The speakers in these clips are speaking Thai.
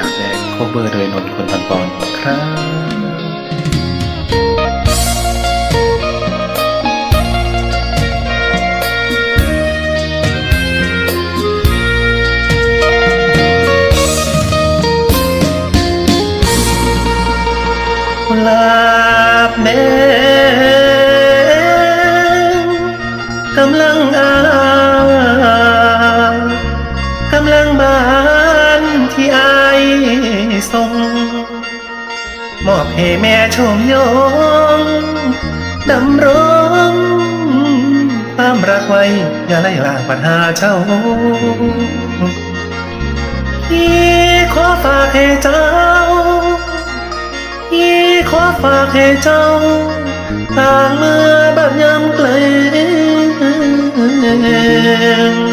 ลาแดงโคเวอร์โดยนนท์คนตอนปอนครับลาบแดงกำลังอา มอบให้แม่ชมยงดำรงความรักไว้ อย่าไล่ลางปัญหาเจ้าพี่ขอฝากให้เจ้าพี่ขอฝากให้เจ้าต่างเมื่อแบบยำเกลง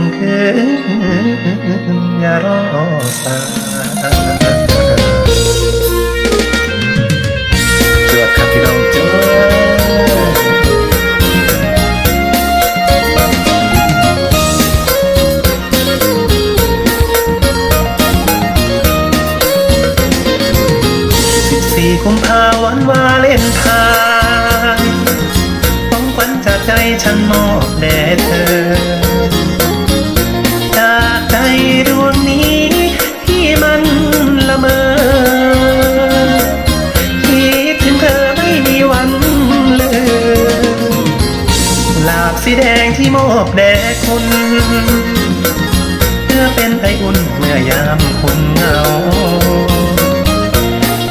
งคืนอย่ เธอ จากใจดวงนี้ที่มันละเมอ คิดถึงเธอไม่มีวันเลยลาบสีแดงที่มอบแด่คุณเพื่อเป็นไออุ่นเมื่อยามคุณเหงา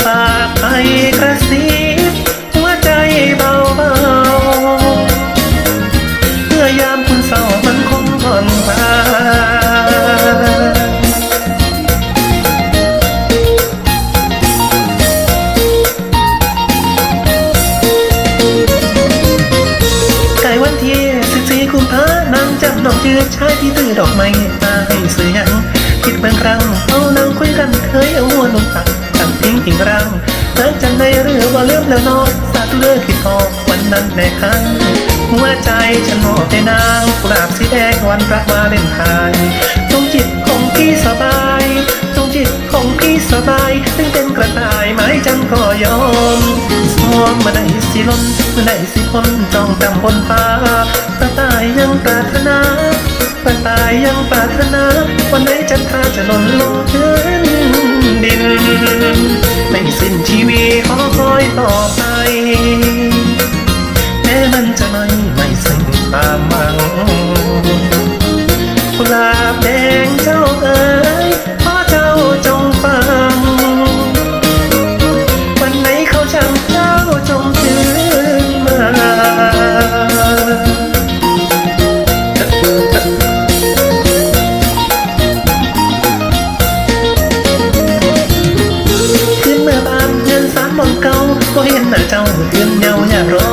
ฝากไปกระซิบ จับดอดชายที่ตื้อดอกไม้ตาให้เสียงคิดบางครั้งเอานางคุยกันเคยเอาหัวลงตักตั้งทิ้งทิ้งรังเลิกจันในเรือว่าเลืมแล้วนอนสาธุเลิกคิดพอวันนั้นในครั้งหัวใจฉันมอบให้นางกุหลาบสีแดงวันรักมาเล่นไทยจงจิตของพี่สบายจงจิตของพี่สบายถึงเป็นกระต่ายไม้จังก็ยอมสวมมาได้สิล้นมาได้สิพ้นจ้องจำบนฟ้า กระต่ายยังปรารถนา วันไหนจะทาจะหล่นลงพื้นดิน เมื่อบานเงินสามมองเก่าก็เห็นหน้าเจ้าเตือนเยาอย่ารอ